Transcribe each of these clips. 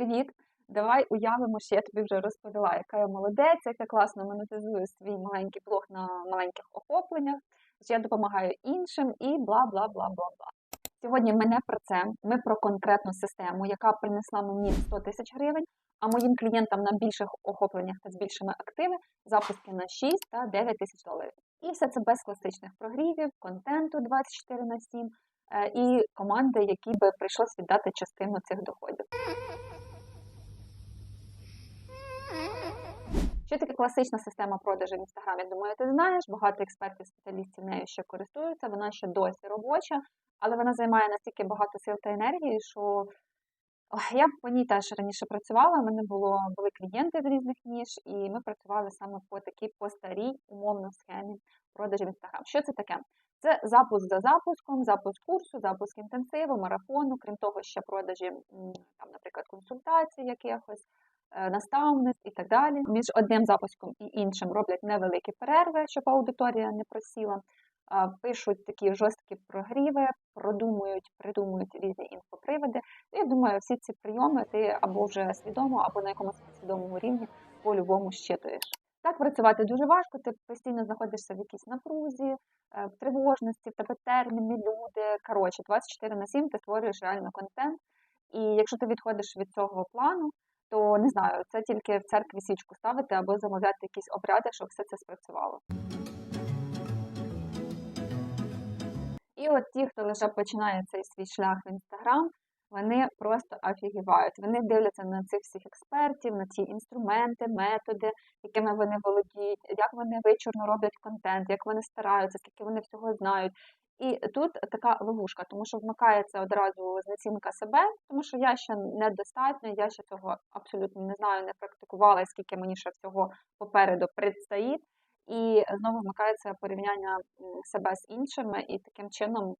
Привіт! Давай уявимо, що я тобі вже розповіла, яка я молодець, як я класно монетизую свій маленький блог на маленьких охопленнях, що я допомагаю іншим і бла бла бла бла бла. Сьогодні ми не про це, ми про конкретну систему, яка принесла мені 100 тисяч гривень, а моїм клієнтам на більших охопленнях та з більшими активи запуски на 6 та 9 тисяч доларів. І все це без класичних прогрівів, контенту 24 на 7 е, і команди, які би прийшлось віддати частину цих доходів. Що таке класична система продажу в Інстаграм? Я думаю, ти знаєш, багато експертів, спеціалістів нею ще користуються, вона ще досі робоча, але вона займає настільки багато сил та енергії, що я по ній теж раніше працювала. У мене було були клієнти з різних ніж, і ми працювали саме по такій по старій умовно схемі продажів Інстаграм. Що це таке? Це запуск за запуском, запуск курсу, запуск інтенсиву, марафону, крім того, ще продажі, там, наприклад, консультацій якихось, наставництв і так далі. Між одним запуском і іншим роблять невеликі перерви, щоб аудиторія не просіла. Пишуть такі жорсткі прогріви, продумують, придумують різні інфоприводи. Ну, Я думаю, всі ці прийоми ти або вже свідомо, або на якомусь підсвідомому рівні по-любому щитуєш. Так працювати дуже важко, ти постійно знаходишся в якійсь напрузі, е, в тривожності, в тебе терміни, люди. Коротше, 24 на 7 ти створюєш реально контент. І якщо ти відходиш від цього плану, то не знаю, це тільки в церкві свічку ставити або замовляти якісь обряди, щоб все це спрацювало. І от ті, хто лише починає цей свій шлях в інстаграм, вони просто офігівають. Вони дивляться на цих всіх експертів, на ті інструменти, методи, якими вони володіють, як вони вичурно роблять контент, як вони стараються, скільки вони всього знають. І тут така ловушка, тому що вмикається одразу знецінка себе, тому що я ще недостатньо, я ще цього абсолютно не знаю, не практикувала, скільки мені ще всього попереду предстоїть. І знову вмикається порівняння себе з іншими, і таким чином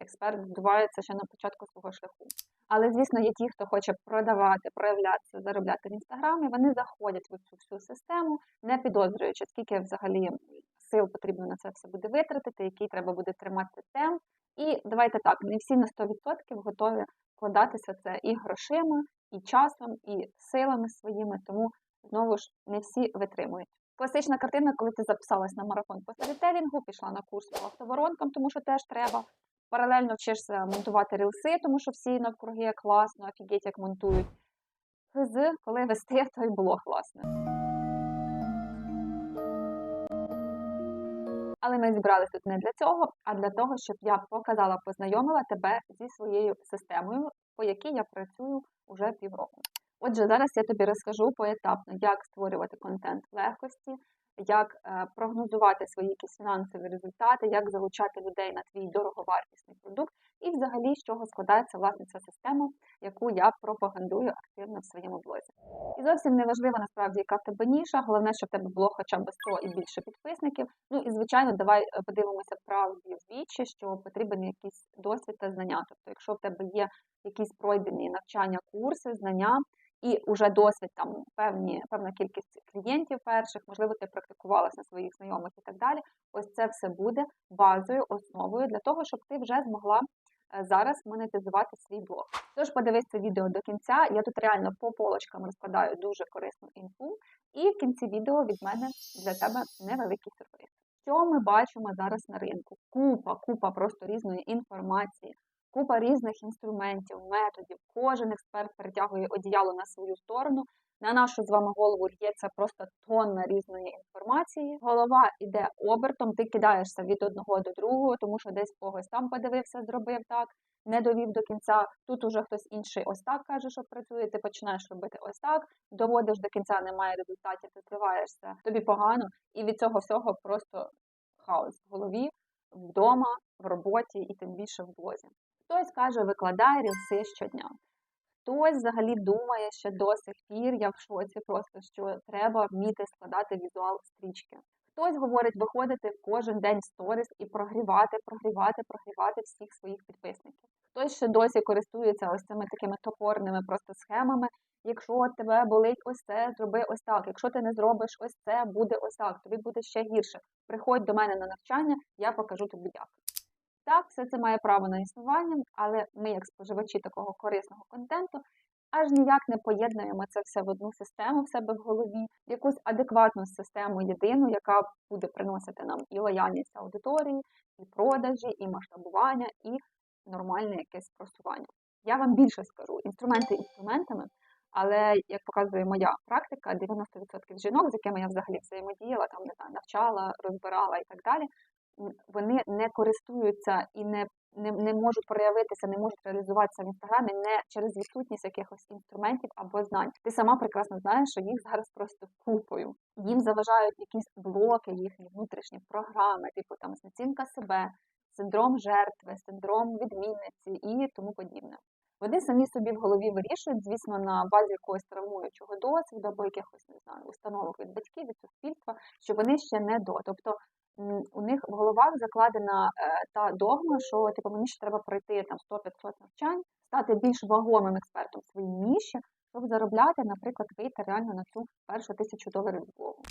експерт вдувається ще на початку свого шляху. Але, звісно, є ті, хто хоче продавати, проявлятися, заробляти в інстаграмі, вони заходять в цю всю систему, не підозрюючи, скільки взагалі сил потрібно на це все буде витратити, який треба буде тримати темп. І давайте так, не всі на 100% готові вкладатися це і грошима, і часом, і силами своїми, тому знову ж не всі витримують. Класична картина, коли ти записалась на марафон по сторітелінгу, пішла на курс по автоворонкам, тому що теж треба. Паралельно вчишся монтувати рілси, тому що всі навкруги класно, офігеть, як монтують. З коли вести, то й було класно. Але ми зібралися тут не для цього, а для того, щоб я показала, познайомила тебе зі своєю системою, по якій я працюю уже півроку. Отже, зараз я тобі розкажу поетапно, як створювати контент легкості, як е, прогнозувати свої якісь фінансові результати, як залучати людей на твій дороговартісний продукт, і взагалі з чого складається власне ця система, яку я пропагандую активно в своєму блозі. І зовсім не важливо насправді, яка в тебе ніша, головне, щоб в тебе було хоча б 100 і більше підписників. Ну і звичайно, давай е, подивимося правді в вічі, що потрібен якийсь досвід та знання. Тобто, якщо в тебе є якісь пройдені навчання, курси, знання і вже досвід там певні, певна кількість клієнтів перших, можливо, ти практикувалася на своїх знайомих і так далі. Ось це все буде базою, основою для того, щоб ти вже змогла зараз монетизувати свій блог. Тож подивись це відео до кінця. Я тут реально по полочкам розкладаю дуже корисну інфу, і в кінці відео від мене для тебе невеликий сюрприз. Що ми бачимо зараз на ринку? Купа, купа просто різної інформації. Купа різних інструментів, методів. Кожен експерт перетягує одіяло на свою сторону. На нашу з вами голову лється просто тонна різної інформації. Голова йде обертом, ти кидаєшся від одного до другого, тому що десь когось там подивився, зробив так, не довів до кінця. Тут уже хтось інший ось так каже, що працює. Ти починаєш робити ось так, доводиш до кінця, немає результатів, ти зриваєшся, тобі погано, і від цього всього просто хаос в голові, вдома, в роботі і тим більше в блозі. Хтось каже, викладай рілси щодня. Хтось взагалі думає, що до сих пір я в шоці, просто що треба вміти складати візуал стрічки. Хтось говорить, виходити кожен день в сторіс і прогрівати, прогрівати, прогрівати всіх своїх підписників. Хтось ще досі користується ось цими такими топорними просто схемами. Якщо тебе болить ось це, зроби ось так. Якщо ти не зробиш ось це, буде ось так. Тобі буде ще гірше. Приходь до мене на навчання, я покажу тобі як. Так, все це має право на існування, але ми, як споживачі такого корисного контенту, аж ніяк не поєднуємо це все в одну систему в себе в голові, в якусь адекватну систему єдину, яка буде приносити нам і лояльність аудиторії, і продажі, і масштабування, і нормальне якесь просування. Я вам більше скажу, інструменти інструментами, але як показує моя практика, 90% жінок, з якими я взагалі взаємодіяла, там не знаю, навчала, розбирала і так далі, вони не користуються і не, не, не можуть проявитися, не можуть реалізуватися в інстаграмі не через відсутність якихось інструментів або знань. Ти сама прекрасно знаєш, що їх зараз просто купою. Їм заважають якісь блоки, їхні внутрішні програми, типу там знецінка себе, синдром жертви, синдром відмінниці і тому подібне. Вони самі собі в голові вирішують, звісно, на базі якогось травмуючого досвіду або якихось не знаю, установок від батьків, від суспільства, що вони ще не до. Тобто у них в головах закладена е, та догма, що типу мені ще треба пройти там 100-500 навчань, стати більш вагомим експертом в своїй ніші, щоб заробляти, наприклад, вийти реально на цю першу тисячу доларів з блогу.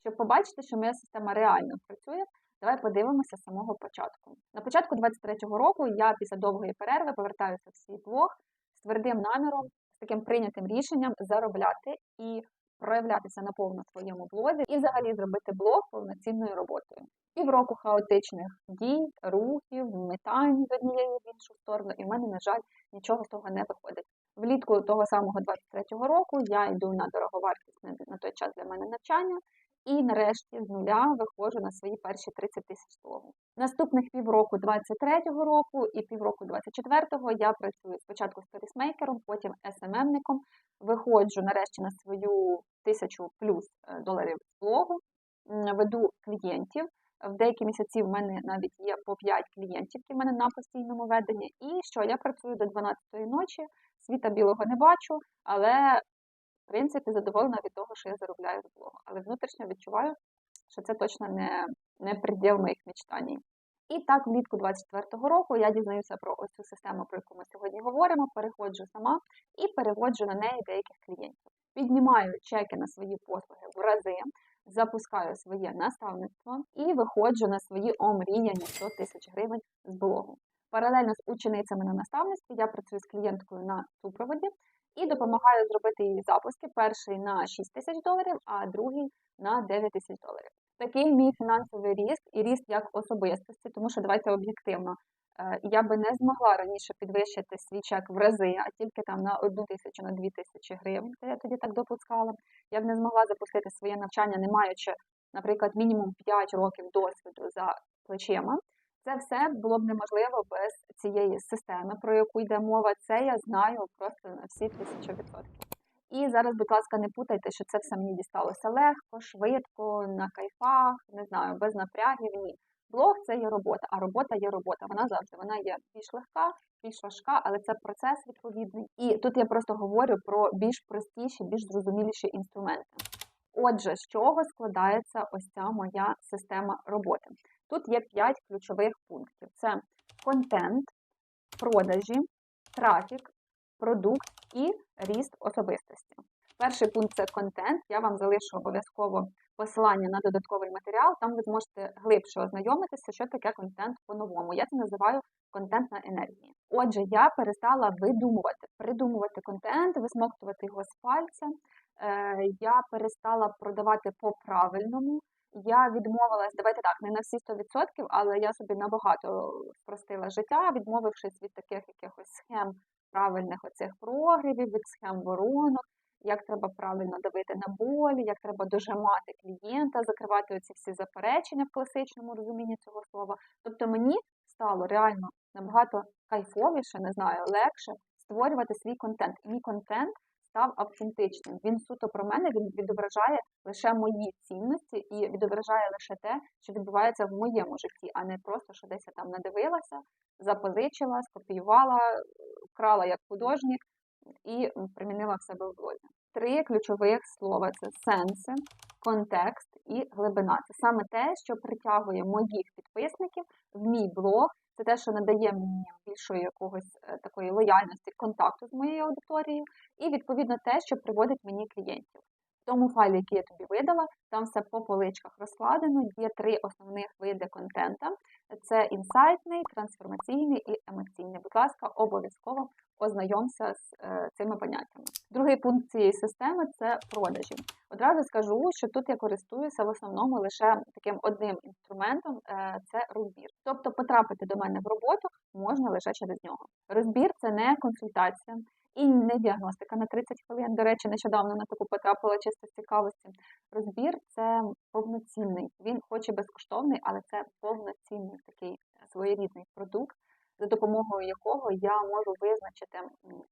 Щоб побачити, що моя система реально працює, давай подивимося з самого початку. На початку 23-го року я після довгої перерви повертаюся в свій блог з твердим наміром, з таким прийнятим рішенням заробляти і проявлятися наповно в своєму блозі, і взагалі зробити блог повноцінною роботою. Півроку хаотичних дій, рухів, метань з однієї в іншу сторону, і в мене, на жаль, нічого з того не виходить. Влітку того самого 23-го року я йду на дороговартісне на той час для мене навчання, і нарешті з нуля виходжу на свої перші 30 тисяч блогу. Наступних півроку 23-го року і півроку 24-го я працюю спочатку сторісмейкером, потім СММником, виходжу нарешті на свою тисячу плюс е, доларів з блогу, веду клієнтів. В деякі місяці в мене навіть є по 5 клієнтів, які в мене на постійному веденні. І що я працюю до 12-ї ночі, світа білого не бачу, але принципі задоволена від того, що я заробляю з блогу. Але внутрішньо відчуваю, що це точно не, не приділ моїх мечтань. І так, влітку 24-го року я дізнаюся про ось цю систему, про яку ми сьогодні говоримо, переходжу сама і переводжу на неї деяких клієнтів. Піднімаю чеки на свої послуги в рази, запускаю своє наставництво і виходжу на свої омріяні 100 тисяч гривень з блогу. Паралельно з ученицями на наставництві я працюю з клієнткою на супроводі і допомагаю зробити її запуски. Перший на 6 тисяч доларів, а другий на 9 тисяч доларів. Такий мій фінансовий ріст і ріст як особистості, тому що давайте об'єктивно. е, Я би не змогла раніше підвищити свій чек в рази, а тільки там на одну тисячу, на дві тисячі гривень, це я тоді так допускала. Я б не змогла запустити своє навчання, не маючи, наприклад, мінімум 5 років досвіду за плечима. Це все було б неможливо без цієї системи, про яку йде мова. Це я знаю просто на всі тисячу відсотків. І зараз, будь ласка, не путайте, що це все мені дісталося легко, швидко, на кайфах, не знаю, без напрягів. Ні. Блог це є робота, а робота є робота. Вона завжди вона є більш легка, більш важка, але це процес відповідний. І тут я просто говорю про більш простіші, більш зрозуміліші інструменти. Отже, з чого складається ось ця моя система роботи? Тут є 5 ключових пунктів: це контент, продажі, трафік, продукт і ріст особистості. Перший пункт це контент. Я вам залишу обов'язково посилання на додатковий матеріал. Там ви зможете глибше ознайомитися, що таке контент по-новому. Я це називаю контентна енергія. Отже, я перестала видумувати, придумувати контент, висмоктувати його з пальця. Е, Я перестала продавати по-правильному. Я відмовилась, давайте так, не на всі 100%, але я собі набагато спростила життя, відмовившись від таких якихось схем правильних оцих прогрівів, від схем воронок, як треба правильно давити на болі, як треба дожимати клієнта, закривати оці всі заперечення в класичному розумінні цього слова. Тобто мені стало реально набагато кайфовіше, не знаю, легше створювати свій контент. Мій контент став автентичним. Він суто про мене, він відображає лише мої цінності і відображає лише те, що відбувається в моєму житті, а не просто, що десь я там надивилася, запозичила, скопіювала, вкрала як художник і примінила в себе в блозі. Три ключових слова це сенси, контекст і глибина. Це саме те, що притягує моїх підписників в мій блог. Це те, що надає мені більшої якогось е, такої лояльності, контакту з моєю аудиторією, і відповідно те, що приводить мені клієнтів. В тому файлі, який я тобі видала, там все по поличках розкладено. Є три основних види контента: це інсайтний, трансформаційний і емоційний. Будь ласка, обов'язково ознайомся з е, цими поняттями. Другий пункт цієї системи це продажі. Одразу скажу, що тут я користуюся в основному лише таким одним інструментом е, це розбір. Тобто потрапити до мене в роботу можна лише через нього. Розбір це не консультація. І не діагностика на 30 хвилин. До речі, нещодавно на таку потрапила чисто з цікавості. Розбір це повноцінний. Він хоч і безкоштовний, але це повноцінний такий своєрідний продукт, за допомогою якого я можу визначити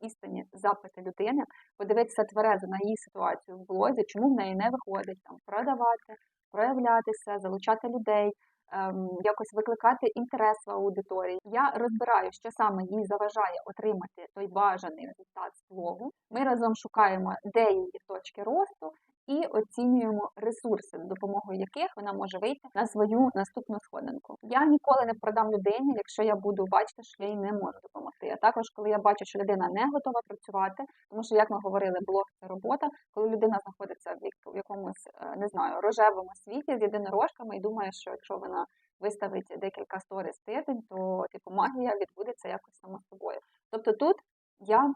істинні запити людини, подивитися тверезо на її ситуацію в блозі, чому в неї не виходить там продавати, проявлятися, залучати людей. Ем, якось викликати інтерес в аудиторії. Я розбираю, що саме їй заважає отримати той бажаний результат з блогу. Ми разом шукаємо, де її точки росту, і оцінюємо ресурси, за допомогою яких вона може вийти на свою наступну сходинку. Я ніколи не продам людині, якщо я буду бачити, що я їй не можу допомогти. А також, коли я бачу, що людина не готова працювати, тому що, як ми говорили, блог це робота, коли людина знаходиться в якомусь е, не знаю рожевому світі з єдинорожками і думає, що якщо вона виставить декілька сторіс тиждень, то типу магія відбудеться якось само собою. Тобто тут я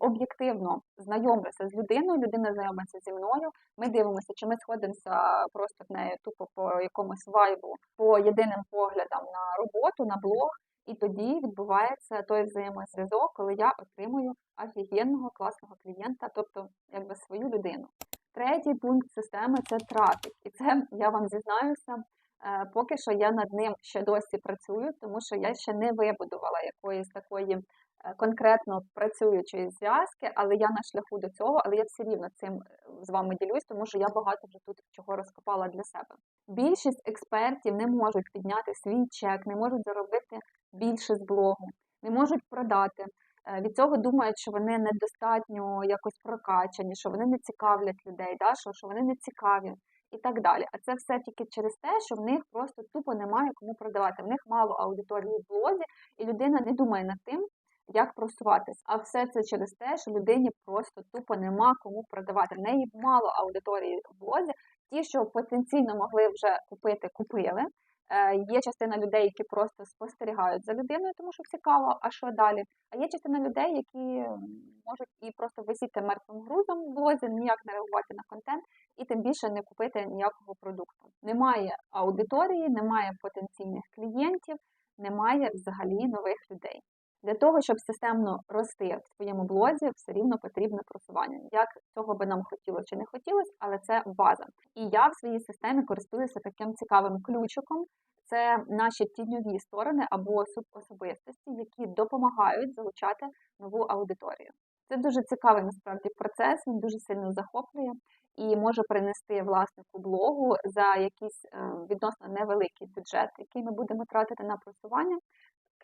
об'єктивно знайомлюся з людиною, людина знайомиться зі мною. Ми дивимося, чи ми сходимося просто в нею тупо по якомусь вайбу, по єдиним поглядам на роботу, на блог. І тоді відбувається той взаємозв'язок, коли я отримую офігенного класного клієнта, тобто якби свою людину. Третій пункт системи це трафік. І це я вам зізнаюся. Е, поки що я над ним ще досі працюю, тому що я ще не вибудувала якоїсь такої конкретно працюючої зв'язки, але я на шляху до цього, але я все рівно цим е, з вами ділюсь, тому що я багато вже тут чого розкопала для себе. Більшість експертів не можуть підняти свій чек, не можуть заробити більше з блогу, не можуть продати. Е, від цього думають, що вони недостатньо якось прокачані, що вони не цікавлять людей, да? що, що вони не цікаві і так далі. А це все тільки через те, що в них просто тупо немає кому продавати. В них мало аудиторії в блозі, і людина не думає над тим, як просуватись. А все це через те, що людині просто тупо нема кому продавати. В неї мало аудиторії в блозі. Ті, що потенційно могли вже купити, купили. Е, є частина людей, які просто спостерігають за людиною, тому що цікаво, а що далі. А є частина людей, які можуть і просто висіти мертвим грузом в блозі, ніяк не реагувати на контент, і тим більше не купити ніякого продукту. Немає аудиторії, немає потенційних клієнтів, немає взагалі нових людей. Для того, щоб системно рости в своєму блозі, все рівно потрібне просування. Як цього би нам хотілося чи не хотілося, але це база. І я в своїй системі користуюся таким цікавим ключиком. Це наші тіньові сторони або субособистості, які допомагають залучати нову аудиторію. Це дуже цікавий насправді процес, він дуже сильно захоплює і може принести власнику блогу за якийсь е, відносно невеликий бюджет, який ми будемо тратити на просування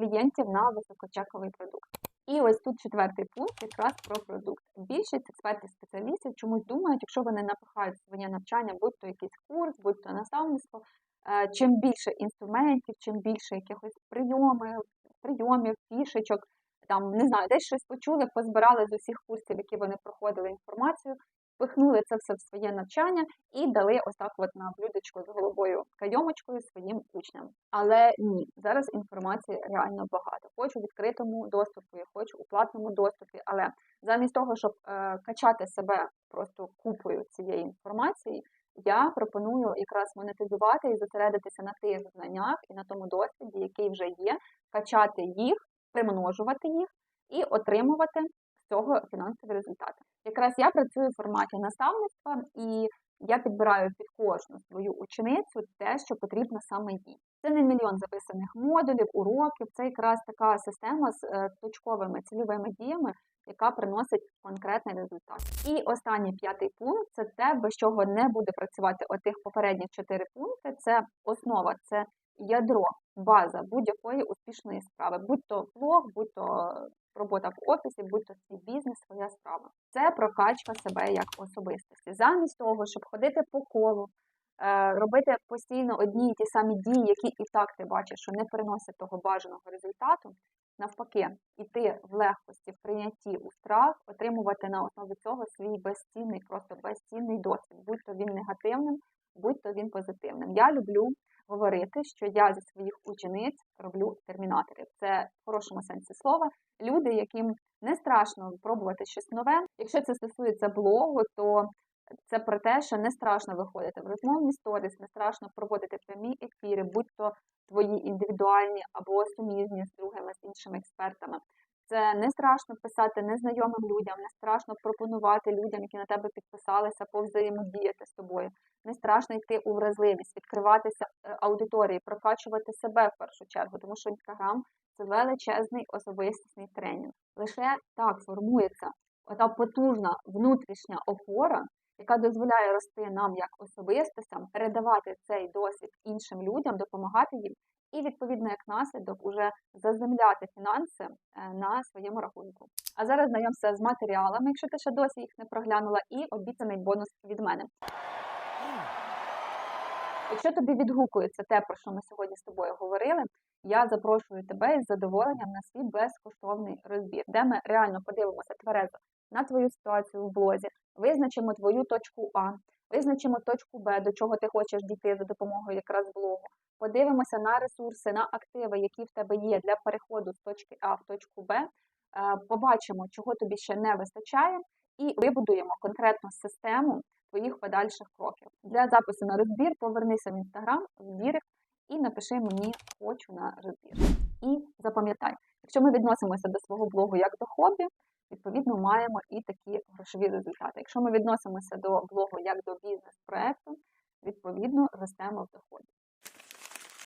клієнтів на високочековий продукт. І ось тут четвертий пункт якраз про продукт. Більшість експертів-спеціалістів чомусь думають, якщо вони напихають своє навчання, будь-то якийсь курс, будь-то наставництво, е, чим більше інструментів, чим більше якихось прийомів, прийомів, фішечок, там не знаю, десь щось почули, позбирали з усіх курсів, які вони проходили інформацію, впихнули це все в своє навчання і дали ось так от на блюдечко з голубою кайомочкою своїм учням. Але ні, зараз інформації реально багато. Хочу в відкритому доступі, хочу у платному доступі, але замість того, щоб е, качати себе просто купою цієї інформації, я пропоную якраз монетизувати і зосередитися на тих знаннях і на тому досвіді, який вже є, качати їх, примножувати їх і отримувати цього фінансові результати. Якраз я працюю в форматі наставництва і я підбираю під кожну свою ученицю те, що потрібно саме їй. Це не мільйон записаних модулів, уроків, це якраз така система з е, точковими цільовими діями, яка приносить конкретний результат. І останній п'ятий пункт це те, без чого не буде працювати отих попередніх чотири пункти. Це основа, це ядро, база будь-якої успішної справи, будь то блог, будь то робота в офісі, будь то свій бізнес, своя справа. Це прокачка себе як особистості. Замість того, щоб ходити по колу, е, робити постійно одні і ті самі дії, які і так ти бачиш, що не приносять того бажаного результату. навпаки іти в легкості, в прийнятті, у страх, отримувати на основі цього свій безцінний, просто безцінний досвід, будь то він негативним, будь то він позитивним. Я люблю говорити, що я зі своїх учениць роблю термінаторів. Це в хорошому сенсі слова. Люди, яким не страшно пробувати щось нове. Якщо це стосується блогу, то це про те, що не страшно виходити в розмовні сторіс, не страшно проводити прямі ефіри, будь то твої індивідуальні або суміжні з другими з іншими експертами. Це не страшно писати незнайомим людям, не страшно пропонувати людям, які на тебе підписалися, повзаємодіяти з тобою. Не страшно йти у вразливість, відкриватися е, аудиторії, прокачувати себе в першу чергу, тому що інстаграм це величезний особистісний тренінг. Лише так формується ота потужна внутрішня опора, яка дозволяє рости нам як особистостям, передавати цей досвід іншим людям, допомагати їм, і відповідно як наслідок уже заземляти фінанси е, на своєму рахунку. А зараз знайомся з матеріалами, якщо ти ще досі їх не проглянула, і обіцяний бонус від мене. Якщо тобі відгукується те, про що ми сьогодні з тобою говорили, я запрошую тебе із задоволенням на свій безкоштовний розбір, де ми реально подивимося тверезо на твою ситуацію в блозі, визначимо твою точку А, визначимо точку Б, до чого ти хочеш дійти за допомогою якраз блогу. Подивимося на ресурси, на активи, які в тебе є для переходу з точки А в точку Б. Е, Побачимо, чого тобі ще не вистачає, і вибудуємо конкретну систему твоїх подальших кроків. Для запису на розбір повернися в інстаграм, в Дірект і напиши мені хочу на розбір. І запам'ятай, якщо ми відносимося до свого блогу як до хобі, відповідно маємо і такі грошові результати. Якщо ми відносимося до блогу як до бізнес-проекту, відповідно ростемо в доході.